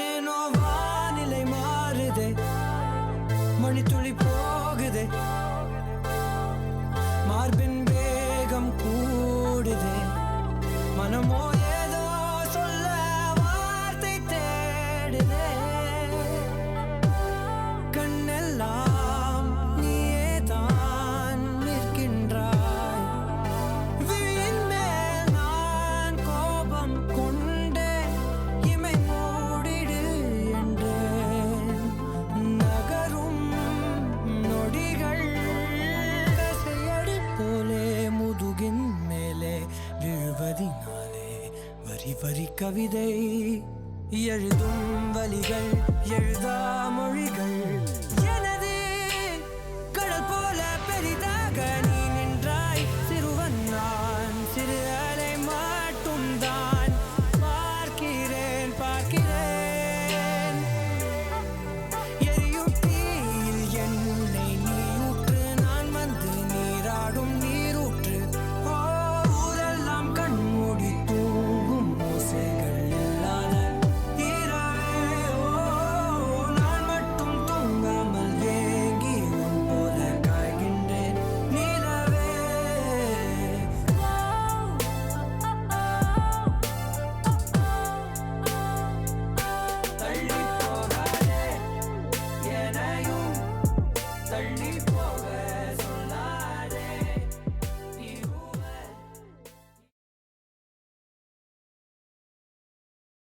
ஏனோ வானிலை மாறுதே மணி துளி மனதினாலே வரி வரி கவிதை எழுதும் வழிகள் எழுதா மொழி